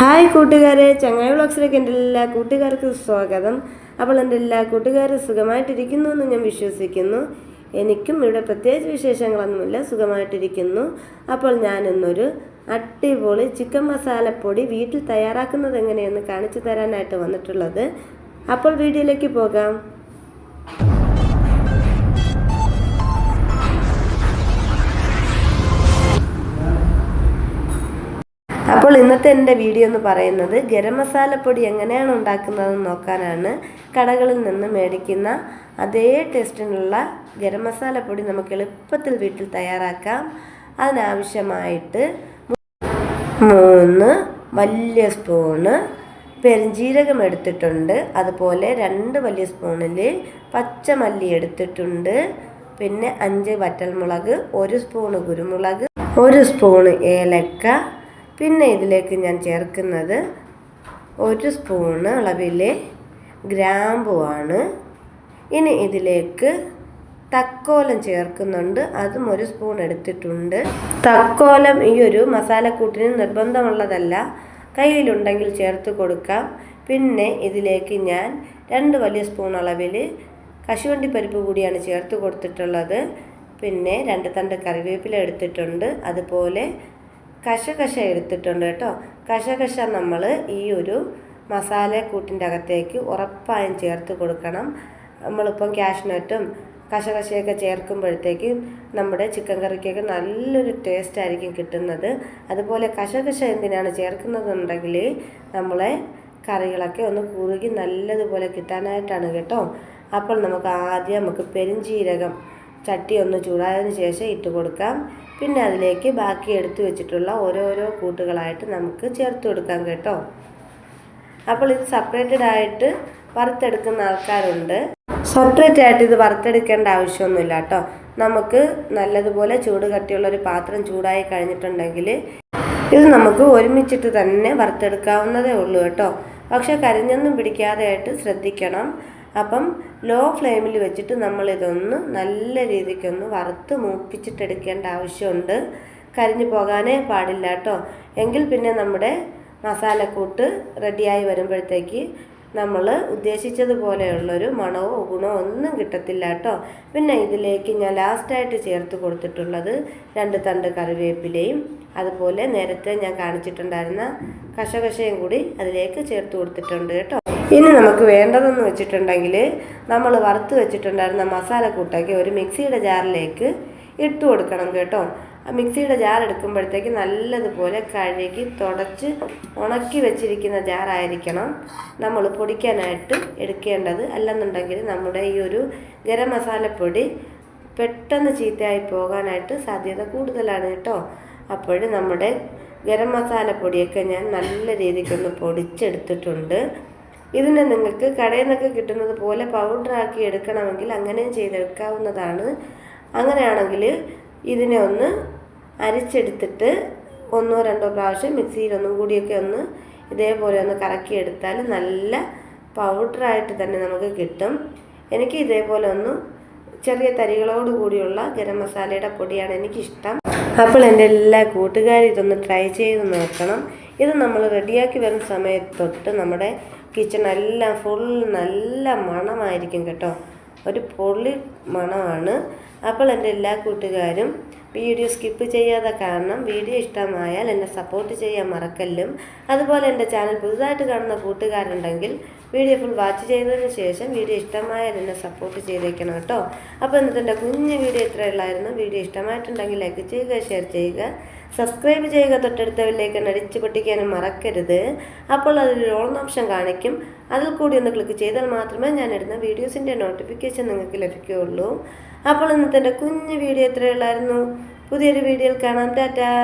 Hi കൂട്ടുകാരെ ചങ്ങായി വ്ളോഗ്സിലേക്ക് എന്റെ എല്ലാ കൂട്ടുകാർക്കും സ്വാഗതം. അപ്പോൾ എന്റെ എല്ലാ കൂട്ടുകാരും സുഖമായിട്ടിരിക്കുന്നു എന്ന് ഞാൻ വിശ്വസിക്കുന്നു. എനിക്കും ഇവിടെ പ്രത്യേകിച്ച് വിശേഷങ്ങളൊന്നുമില്ല സുഖമായിട്ടിരിക്കുന്നു. അപ്പോൾ ഞാനിന്നൊരു അടിപൊളി ചിക്കൻ മസാലപ്പൊടി വീട്ടിൽ തയ്യാറാക്കുന്നത് എങ്ങനെയെന്ന് കാണിച്ചു തരാനായിട്ട് വന്നിട്ടുള്ളത്. അപ്പോൾ വീഡിയോയിലേക്ക് പോകാം. ഇന്നത്തെ എന്റെ വീഡിയോ എന്ന് പറയുന്നത് ഗരം മസാലപ്പൊടി എങ്ങനെയാണ് ഉണ്ടാക്കുന്നതെന്ന് നോക്കാനാണ്. കടകളിൽ നിന്ന് മേടിക്കുന്ന അതേ ടേസ്റ്റിനുള്ള ഗരം മസാലപ്പൊടി നമുക്ക് എളുപ്പത്തിൽ വീട്ടിൽ തയ്യാറാക്കാം. അതിനാവശ്യമായിട്ട് മൂന്ന് വലിയ സ്പൂണ് പെരുംജീരകം എടുത്തിട്ടുണ്ട്. അതുപോലെ രണ്ട് വലിയ സ്പൂണിൽ പച്ചമല്ലി എടുത്തിട്ടുണ്ട്. പിന്നെ അഞ്ച് വറ്റൽമുളക് ഒരു സ്പൂണ് കുരുമുളക് ഒരു സ്പൂണ് ഏലക്ക പിന്നെ ഇതിലേക്ക് ഞാൻ ചേർക്കുന്നത് ഒരു സ്പൂണ് അളവിലെ ഗ്രാമ്പുവാണ്. ഇനി ഇതിലേക്ക് തക്കോലം ചേർക്കുന്നുണ്ട്. അതും ഒരു സ്പൂൺ എടുത്തിട്ടുണ്ട്. തക്കോലം ഈ ഒരു മസാലക്കൂട്ടിന് നിർബന്ധമുള്ളതല്ല. കയ്യിലുണ്ടെങ്കിൽ ചേർത്ത് കൊടുക്കാം. പിന്നെ ഇതിലേക്ക് ഞാൻ രണ്ട് വലിയ സ്പൂൺ അളവിൽ കശുവണ്ടി പരിപ്പ് കൂടിയാണ് ചേർത്ത് കൊടുത്തിട്ടുള്ളത്. പിന്നെ രണ്ട് തണ്ട് കറിവേപ്പില എടുത്തിട്ടുണ്ട്. അതുപോലെ കശകശ എടുത്തിട്ടുണ്ട് കേട്ടോ. കശകശ നമ്മൾ ഈ ഒരു മസാലക്കൂട്ടിന്റെ അകത്തേക്ക് ഉറപ്പായും ചേർത്ത് കൊടുക്കണം. നമ്മളിപ്പം ക്യാഷ്നട്ടും കശകശയൊക്കെ ചേർക്കുമ്പോഴത്തേക്ക് നമ്മുടെ ചിക്കൻ കറിക്കൊക്കെ നല്ലൊരു ടേസ്റ്റ് ആയിരിക്കും കിട്ടുന്നത്. അതുപോലെ കശകശ എന്തിനാണ് ചേർക്കുന്നതെന്നുണ്ടെങ്കിൽ നമ്മളെ കറികളൊക്കെ ഒന്ന് കുറുകി നല്ലതുപോലെ കിട്ടാനായിട്ടാണ് കേട്ടോ. അപ്പോൾ നമുക്ക് ആദ്യം നമുക്ക് പെരുംജീരകം ചട്ടി ഒന്ന് ചൂടായതിനു ശേഷം ഇട്ട് കൊടുക്കാം. പിന്നെ അതിലേക്ക് ബാക്കി എടുത്തു വെച്ചിട്ടുള്ള ഓരോരോ കൂട്ടുകളായിട്ട് നമുക്ക് ചേർത്ത് കൊടുക്കാം കേട്ടോ. അപ്പോൾ ഇത് സെപ്പറേറ്റഡ് ആയിട്ട് വറുത്തെടുക്കുന്ന ആൾക്കാരുണ്ട്. സെപ്പറേറ്റ് ആയിട്ട് ഇത് വറുത്തെടുക്കേണ്ട ആവശ്യമൊന്നുമില്ല കേട്ടോ. നമുക്ക് നല്ലതുപോലെ ചൂട് കട്ടിയുള്ള ഒരു പാത്രം ചൂടായി കഴിഞ്ഞിട്ടുണ്ടെങ്കിൽ ഇത് നമുക്ക് ഒരുമിച്ചിട്ട് തന്നെ വറുത്തെടുക്കാവുന്നതേ ഉള്ളൂ കേട്ടോ. പക്ഷെ കരിഞ്ഞൊന്നും പിടിക്കാതെയായിട്ട് ശ്രദ്ധിക്കണം. അപ്പം ലോ ഫ്ലെയിമിൽ വെച്ചിട്ട് നമ്മളിതൊന്ന് നല്ല രീതിക്കൊന്ന് വറുത്ത് മൂപ്പിച്ചിട്ടെടുക്കേണ്ട ആവശ്യമുണ്ട്. കരിഞ്ഞു പോകാനേ പാടില്ല കേട്ടോ. എങ്കിൽ പിന്നെ നമ്മുടെ മസാലക്കൂട്ട് റെഡിയായി വരുമ്പോഴത്തേക്ക് നമ്മൾ ഉദ്ദേശിച്ചതുപോലെയുള്ളൊരു മണമോ ഗുണമോ ഒന്നും കിട്ടത്തില്ല കേട്ടോ. പിന്നെ ഇതിലേക്ക് ഞാൻ ലാസ്റ്റായിട്ട് ചേർത്ത് കൊടുത്തിട്ടുള്ളത് രണ്ട് തണ്ട് കറിവേപ്പിലയും അതുപോലെ നേരത്തെ ഞാൻ കാണിച്ചിട്ടുണ്ടായിരുന്ന കശകശയും കൂടി അതിലേക്ക് ചേർത്ത് കൊടുത്തിട്ടുണ്ട് കേട്ടോ. ഇനി നമുക്ക് വേണ്ടതെന്ന് വെച്ചിട്ടുണ്ടെങ്കിൽ നമ്മൾ വറുത്ത് വെച്ചിട്ടുണ്ടായിരുന്ന മസാല കൂട്ടാക്കി ഒരു മിക്സിയുടെ ജാറിലേക്ക് ഇട്ട് കൊടുക്കണം കേട്ടോ. ആ മിക്സിയുടെ ജാർ എടുക്കുമ്പോഴത്തേക്ക് നല്ലതുപോലെ കഴുകി തുടച്ച് ഉണക്കി വെച്ചിരിക്കുന്ന ജാറായിരിക്കണം നമ്മൾ പൊടിക്കാനായിട്ട് എടുക്കേണ്ടത്. അല്ലെന്നുണ്ടെങ്കിൽ നമ്മുടെ ഈ ഒരു ഗരം മസാലപ്പൊടി പെട്ടെന്ന് ചീത്തയായി പോകാനായിട്ട് സാധ്യത കൂടുതലാണ് കേട്ടോ. അപ്പോൾ നമ്മുടെ ഗരം മസാലപ്പൊടിയൊക്കെ ഞാൻ നല്ല രീതിക്കൊന്ന് പൊടിച്ചെടുത്തിട്ടുണ്ട്. ഇതിനെ നിങ്ങൾക്ക് കടയിൽ നിന്നൊക്കെ കിട്ടുന്നത് പോലെ പൗഡറാക്കി എടുക്കണമെങ്കിൽ അങ്ങനെയും ചെയ്തെടുക്കാവുന്നതാണ്. അങ്ങനെയാണെങ്കിൽ ഇതിനെ ഒന്ന് അരിച്ചെടുത്തിട്ട് ഒന്നോ രണ്ടോ പ്രാവശ്യം മിക്സിയിൽ ഒന്നും കൂടിയൊക്കെ ഒന്ന് ഇതേപോലെ ഒന്ന് കറക്കിയെടുത്താൽ നല്ല പൗഡറായിട്ട് തന്നെ നമുക്ക് കിട്ടും. എനിക്ക് ഇതേപോലെ ഒന്ന് ചെറിയ തരികളോട് കൂടിയുള്ള ഗരം മസാലയുടെ പൊടിയാണ് എനിക്കിഷ്ടം. അപ്പോൾ എന്റെ എല്ലാ കൂട്ടുകാരും ഇതൊന്ന് ട്രൈ ചെയ്ത് നോക്കണം. ഇത് നമ്മൾ റെഡിയാക്കി വരുന്ന സമയത്തൊട്ട് നമ്മുടെ കിച്ചണെല്ലാം ഫുൾ നല്ല മണമായിരിക്കും കേട്ടോ. ഒരു പൊള്ളി മണമാണ്. അപ്പോൾ എന്റെ എല്ലാ കൂട്ടുകാരും വീഡിയോ സ്കിപ്പ് ചെയ്യാതെ കാരണം വീഡിയോ ഇഷ്ടമായാൽ എന്നെ സപ്പോർട്ട് ചെയ്യാൻ മറക്കല്ലും. അതുപോലെ എന്റെ ചാനൽ പുതുതായിട്ട് കാണുന്ന കൂട്ടുകാരുണ്ടെങ്കിൽ വീഡിയോ ഫുൾ വാച്ച് ചെയ്തതിന് ശേഷം വീഡിയോ ഇഷ്ടമായാൽ എന്നെ സപ്പോർട്ട് ചെയ്തേക്കണം കേട്ടോ. അപ്പോൾ ഇന്നത്തെ കുഞ്ഞ് വീഡിയോ ഇത്രയുള്ളായിരുന്നു വീഡിയോ ഇഷ്ടമായിട്ടുണ്ടെങ്കിൽ ലൈക്ക് ചെയ്യുക ഷെയർ ചെയ്യുക. സബ്സ്ക്രൈബ് ചെയ്യുക തൊട്ടടുത്ത വില്ലേക്ക് അടിച്ചു പൊട്ടിക്കാനും മറക്കരുത്. അപ്പോൾ അതിൽ ഓൺ ഓപ്ഷൻ കാണിക്കും. അതിൽ കൂടി ഒന്ന് ക്ലിക്ക് ചെയ്താൽ മാത്രമേ ഞാൻ ഇടുന്ന വീഡിയോസിന്റെ നോട്ടിഫിക്കേഷൻ നിങ്ങൾക്ക് ലഭിക്കുകയുള്ളൂ. അപ്പോൾ ഇന്നത്തെ കുഞ്ഞ് വീഡിയോ ഇത്രയുള്ളായിരുന്നു പുതിയൊരു വീഡിയോയിൽ കാണാം. ടാറ്റാ.